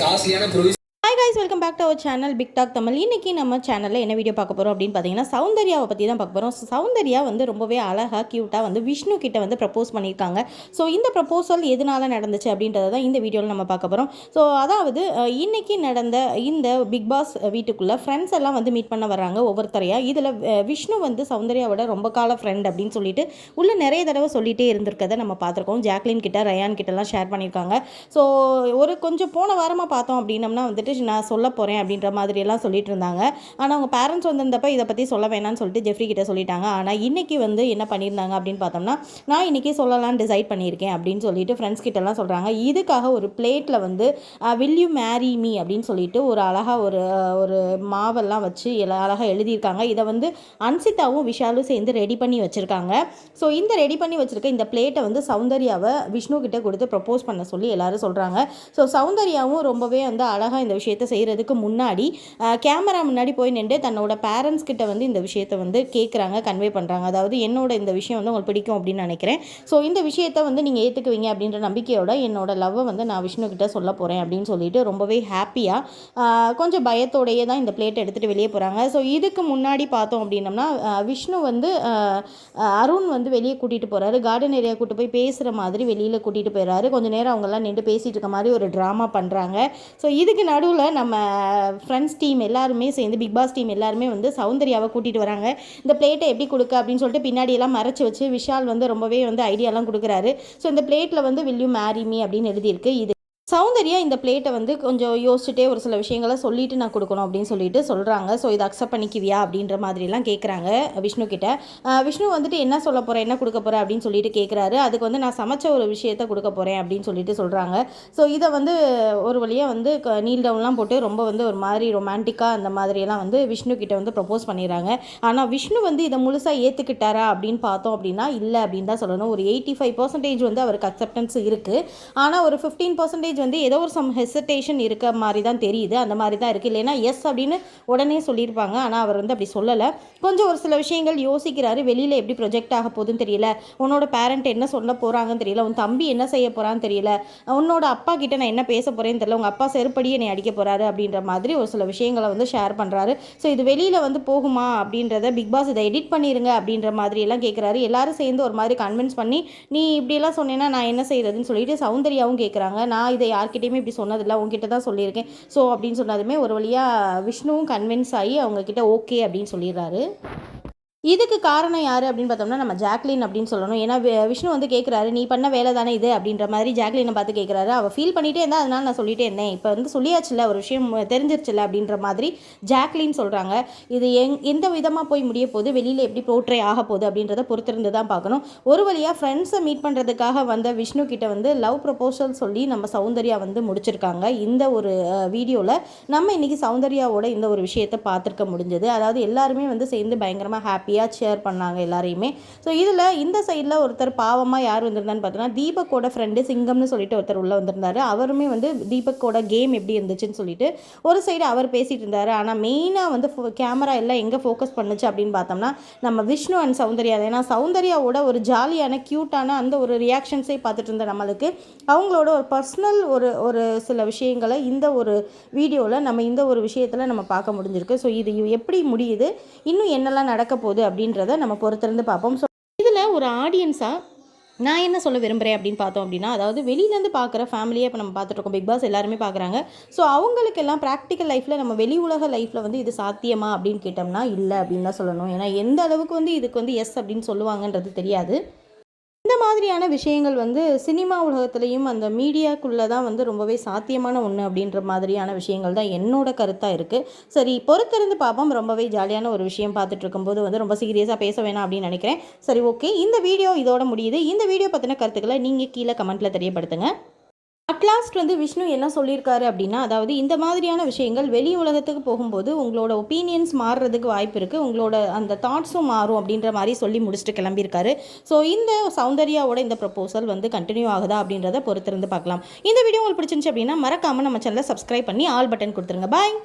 காஸ்ட்லியான provision hi guys welcome back to our channel Big Talk Tamil இன்னைக்கு நம்ம சேனலில் என்ன வீடியோ பார்க்க போகிறோம் அப்படின்னு பார்த்தீங்கன்னா சௌந்தர்யாவை பற்றி தான் பார்க்க போகிறோம் சௌந்தர்யா வந்து ரொம்பவே அழகாக க்யூட்டாக வந்து விஷ்ணு கிட்ட வந்து ப்ரப்போஸ் பண்ணியிருக்காங்க. ஸோ இந்த ப்ரப்போசல் எதனால நடந்துச்சு அப்படின்றத தான் இந்த வீடியோவில் நம்ம பார்க்க போகிறோம் ஸோ அதாவது இன்றைக்கி நடந்த இந்த பிக் பாஸ் வீட்டுக்குள்ளே ஃப்ரெண்ட்ஸ் எல்லாம் வந்து மீட் பண்ண வர்றாங்க ஒவ்வொருத்தரையாக இதில் விஷ்ணு வந்து சௌந்தர்யாவோட ரொம்ப கால ஃப்ரெண்ட் அப்படின்னு சொல்லிட்டு உள்ள நிறைய தடவை சொல்லிகிட்டே இருந்திருக்கதை நம்ம பார்த்துருக்கோம். ஜாக்லின் கிட்ட ரயான் கிட்டலாம் ஷேர் பண்ணியிருக்காங்க. ஸோ ஒரு கொஞ்சம் போன வாரமாக பார்த்தோம் அப்படின்னம்னா வந்துட்டு நான் சொல்ல போகிறேன் அப்படின்ற மாதிரி எல்லாம் சொல்லிட்டு இருந்தாங்க ஆனால் அவங்க பேரண்ட்ஸ் வந்திருந்தப்ப இதை பற்றி சொல்ல வேணாம்னு சொல்லிட்டு ஜெஃப்ரி கிட்ட சொல்லிட்டாங்க. ஆனால் இன்றைக்கி வந்து என்ன பண்ணியிருந்தாங்க அப்படின்னு பார்த்தோம்னா நான் இன்றைக்கி சொல்லலாம்னு டிசைட் பண்ணியிருக்கேன் அப்படின்னு சொல்லிட்டு ஃப்ரெண்ட்ஸ் கிட்டலாம் சொல்கிறாங்க இதுக்காக ஒரு பிளேட்டில் வந்து வில் யூ மேரி மீ அப்படின்னு சொல்லிட்டு ஒரு அழகாக ஒரு ஒரு மாவெல்லாம் வச்சு எல்லாம் அழகாக எழுதியிருக்காங்க. இதை வந்து அன்சிதாவும் விஷாலும் சேர்ந்து ரெடி பண்ணி வச்சுருக்காங்க. ஸோ இந்த ரெடி பண்ணி வச்சுருக்க இந்த பிளேட்டை வந்து சௌந்தர்யாவை விஷ்ணு கிட்ட கொடுத்து ப்ரப்போஸ் பண்ண சொல்லி எல்லாரும் சொல்கிறாங்க ஸோ சௌந்தர்யாவும் ரொம்பவே வந்து அழகாக இந்த விஷயத்தை செய்கிறதுக்கு முன்னாடி கேமரா முன்னாடி போய் நின்று தன்னோட பேரண்ட்ஸ் கிட்ட வந்து இந்த விஷயத்தை வந்து கேட்குறாங்க கன்வே பண்ணுறாங்க அதாவது என்னோட இந்த விஷயம் வந்து உங்களுக்கு பிடிக்கும் அப்படின்னு நினைக்கிறேன். ஸோ இந்த விஷயத்தை வந்து நீங்கள் ஏற்றுக்குவீங்க அப்படின்ற நம்பிக்கையோட என்னோட லவ்வை வந்து நான் விஷ்ணு கிட்ட சொல்ல போகிறேன் அப்படின்னு சொல்லிட்டு ரொம்பவே ஹாப்பியாக கொஞ்சம் பயத்தோடையே தான் இந்த பிளேட் எடுத்துகிட்டு வெளியே போகிறாங்க ஸோ இதுக்கு முன்னாடி பார்த்தோம் அப்படின்னம்னா விஷ்ணு வந்து அருண் வந்து வெளியே கூட்டிகிட்டு போகிறாரு கார்டன் ஏரியா கூட்டு போய் பேசுகிற மாதிரி வெளியில் கூட்டிகிட்டு போயிடுறாரு கொஞ்சம் நேரம் அவங்கெல்லாம் நின்று பேசிகிட்டு இருக்க மாதிரி ஒரு ட்ராமா பண்ணுறாங்க ஸோ இதுக்கு நடுவில் நம்ம ஃப்ரெண்ட்ஸ் டீம் எல்லாருமே சேர்ந்து பிக் பாஸ் டீம் எல்லாருமே வந்து சௌந்தர்யாவை கூட்டிகிட்டு வராங்க. இந்த பிளேட்டை எப்படி கொடுக்க அப்படின்னு சொல்லிட்டு பின்னாடி எல்லாம் மறைச்சு வச்சு விஷால் வந்து ரொம்பவே வந்து ஐடியாலாம் கொடுக்குறாரு. ஸோ இந்த பிளேட்டில் வந்து வில் யூ மேரி மீ அப்படின்னு எழுதியிருக்கு. இது சௌந்தர்யா இந்த பிளேட்டை வந்து கொஞ்சம் யோசிச்சுட்டே ஒரு சில விஷயங்களை சொல்லிட்டு நான் கொடுக்கணும் அப்படின்னு சொல்லிட்டு சொல்கிறாங்க ஸோ இதை அக்செப்ட் பண்ணிக்குவியா அப்படின்ற மாதிரிலாம் கேட்குறாங்க விஷ்ணு கிட்ட. விஷ்ணு வந்துட்டு என்ன சொல்ல போகிறேன் என்ன கொடுக்க போகிறேன் அப்படின்னு சொல்லிட்டு கேட்குறாரு அதுக்கு வந்து நான் சமைச்ச ஒரு விஷயத்த கொடுக்க போகிறேன் அப்படின்னு சொல்லிட்டு சொல்கிறாங்க ஸோ இதை வந்து ஒரு வழியாக வந்து நீல் டவுன்லாம் போட்டு ரொம்ப வந்து ஒரு மாதிரி ரொமான்டிக்காக அந்த மாதிரியெல்லாம் வந்து விஷ்ணு கிட்ட வந்து ப்ரப்போஸ் பண்ணிடுறாங்க. ஆனால் விஷ்ணு வந்து இதை முழுசாக ஏற்றுக்கிட்டாரா அப்படின்னு பார்த்தோம் அப்படின்னா இல்லை அப்படின்னு தான் சொல்லணும். ஒரு எயிட்டி ஃபைவ் பர்சன்டேஜ் வந்து அவருக்கு அக்செப்டன்ஸ் இருக்குது ஆனால் ஒரு ஃபிஃப்டீன் பர்சன்டேஜ் வந்து ஏதோ ஒரு சம் ஹெசிடேஷன் இருக்க மாதிரி தான் தெரியுது. அந்த மாதிரி தான் இருக்குது இல்லைன்னா எஸ் அப்படின்னு உடனே சொல்லியிருப்பாங்க. ஆனால் அவர் வந்து அப்படி சொல்லலை. கொஞ்சம் ஒரு சில விஷயங்கள் யோசிக்கிறாரு. வெளியில் எப்படி ப்ரொஜெக்ட் ஆக போகுதுன்னு தெரியல. உன்னோட பேரண்ட் என்ன சொல்ல போகிறாங்கன்னு தெரியல. உன் தம்பி என்ன செய்ய போகிறான்னு தெரியல. உன்னோட அப்பா கிட்ட நான் என்ன பேச போகிறேன்னு தெரியல. உங்கள் அப்பா செருப்படியே என்னை அடிக்க போகிறாரு அப்படின்ற மாதிரி ஒரு சில விஷயங்களை வந்து ஷேர் பண்ணுறாரு ஸோ இது வெளியில் வந்து போகுமா அப்படின்றத பிக் பாஸ் இதை எடிட் பண்ணிடுங்க அப்படின்ற மாதிரி எல்லாம் கேட்குறாரு எல்லாரும் சேர்ந்து ஒரு மாதிரி கன்வின்ஸ் பண்ணி நீ இப்படியெல்லாம் சொன்னேன்னா நான் என்ன செய்கிறதுன்னு சொல்லிட்டு சௌந்தர்யாவும் கேட்குறாங்க நான் இதை யார்கிட்டயுமே இப்படி சொன்னதில்லை. உங்ககிட்ட தான் சொல்லியிருக்கேன். ஸோ அப்படின்னு சொன்னதுமே ஒரு வழியாக விஷ்ணுவும் கன்வின்ஸ் ஆகி அவங்கக்கிட்ட ஓகே அப்படின்னு சொல்லிடுறாரு. இதுக்கு காரணம் யார் அப்படின்னு பார்த்தோம்னா நம்ம ஜாக்லின் அப்படின்னு சொல்லணும். ஏன்னா விஷ்ணு வந்து கேட்குறாரு நீ பண்ண வேலை தானே இது? அப்படின்ற மாதிரி ஜாக்லினை பார்த்து கேட்குறாரு அவள் ஃபீல் பண்ணிகிட்டே இருந்தால் அதனால நான் சொல்லிட்டே இருந்தேன். இப்போ வந்து சொல்லியாச்சுல ஒரு விஷயம் தெரிஞ்சிருச்சுல அப்படின்ற மாதிரி ஜாக்லின் சொல்கிறாங்க இது எங் எந்த விதமாக போய் முடிய போது வெளியில் எப்படி போர்ட்ரே ஆக போகுது? அப்படின்றத பொறுத்திருந்து தான் பார்க்கணும். ஒரு வழியாக ஃப்ரெண்ட்ஸை மீட் பண்ணுறதுக்காக வந்த விஷ்ணு கிட்ட வந்து லவ் ப்ரப்போசல் சொல்லி நம்ம சௌந்தர்யா வந்து முடிச்சிருக்காங்க. இந்த ஒரு வீடியோவில் நம்ம இன்னைக்கு சௌந்தர்யாவோட இந்த ஒரு விஷயத்தை பார்த்துருக்க முடிஞ்சது. அதாவது எல்லாருமே வந்து சேர்ந்து பயங்கரமாக ஹாப்பி ஹாப்பியாக ஷேர் பண்ணாங்க எல்லாரையுமே. ஸோ இதில் இந்த சைடில் ஒருத்தர் பாவமாக யார் வந்திருந்தான்னு பார்த்தோன்னா தீபக்கோட ஃப்ரெண்டு சிங்கம்னு சொல்லிட்டு ஒருத்தர் உள்ளே வந்திருந்தாரு. அவருமே வந்து தீபக்கோட கேம் எப்படி இருந்துச்சுன்னு சொல்லிட்டு ஒரு சைடு அவர் பேசிகிட்டு இருந்தார். ஆனால் மெயினாக வந்து கேமரா எல்லாம் எங்கே ஃபோக்கஸ் பண்ணுச்சு அப்படின்னு பார்த்தோம்னா நம்ம விஷ்ணு அண்ட் சௌந்தர்யா தான். ஏன்னா சௌந்தர்யாவோட ஒரு ஜாலியான க்யூட்டான அந்த ஒரு ரியாக்ஷன்ஸே பார்த்துட்டு இருந்த நம்மளுக்கு அவங்களோட ஒரு பர்சனல் ஒரு ஒரு சில விஷயங்களை இந்த ஒரு வீடியோவில் நம்ம இந்த ஒரு விஷயத்தில் நம்ம பார்க்க முடிஞ்சிருக்கு. ஸோ இது எப்படி முடியுது? இன்னும் என்னெல்லாம் நடக்க போகுது? அப்படின்றத நம்ம பொறுத்திருந்து பார்ப்போம். ஸோ இதில் ஒரு ஆடியன்ஸாக நான் என்ன சொல்ல விரும்புகிறேன் அப்படின்னு பார்த்தோம் அப்படின்னா அதாவது வெளியிலேருந்து பார்க்குற ஃபேமிலியை இப்போ நம்ம பார்த்துட்ருக்கோம் பிக் பாஸ் எல்லாருமே பார்க்குறாங்க. ஸோ அவங்களுக்கெல்லாம் ப்ராக்டிக்கல் லைஃப்பில் நம்ம வெளி உலக லைஃப்பில் வந்து இது சாத்தியமா அப்படின்னு கேட்டோம்னா இல்லை அப்படின்னு தான் சொல்லணும். ஏன்னா எந்த அளவுக்கு வந்து இதுக்கு வந்து எஸ் அப்படின்னு சொல்லுவாங்கன்றது தெரியாது. மாதிரியான விஷயங்கள் வந்து சினிமா உலகத்துலேயும் அந்த மீடியாக்குள்ளே தான் வந்து ரொம்பவே சாத்தியமான ஒன்று அப்படின்ற மாதிரியான விஷயங்கள் தான் என்னோட கருத்தாக இருக்குது சரி பொறுத்திருந்து பார்ப்போம் ரொம்பவே ஜாலியான ஒரு விஷயம் பார்த்துட்டு இருக்கும்போது வந்து ரொம்ப சீரியஸாக பேச வேணாம் அப்படின்னு நினைக்கிறேன். சரி ஓகே. இந்த வீடியோ இதோட முடியுது. இந்த வீடியோ பற்றின கருத்துக்களை நீங்கள் கீழே கமெண்ட்டில் தெரியப்படுத்துங்க. அட்லாஸ்ட் வந்து விஷ்ணு என்ன சொல்லியிருக்காரு அப்படின்னா அதாவது இந்த மாதிரியான விஷயங்கள் வெளி உலகத்துக்கு போகும்போது உங்களோட ஒப்பீனியன்ஸ் மாறுறதுக்கு வாய்ப்பு இருக்குது உங்களோட அந்த தாட்ஸும் மாறும் அப்படின்ற மாதிரி சொல்லி முடிச்சுட்டு கிளம்பியிருக்காரு. ஸோ இந்த சௌந்தர்யாவோட இந்த ப்ரப்போசல் வந்து கண்டினியூ ஆகுதா அப்படின்றத பொறுத்திருந்து பார்க்கலாம். இந்த வீடியோ உங்களுக்கு பிடிச்சிருந்துச்சு அப்படின்னா மறக்காமல் நம்ம சேனலை சப்ஸ்கிரைப் பண்ணி ஆல் பட்டன் கொடுத்துருங்க. பாய்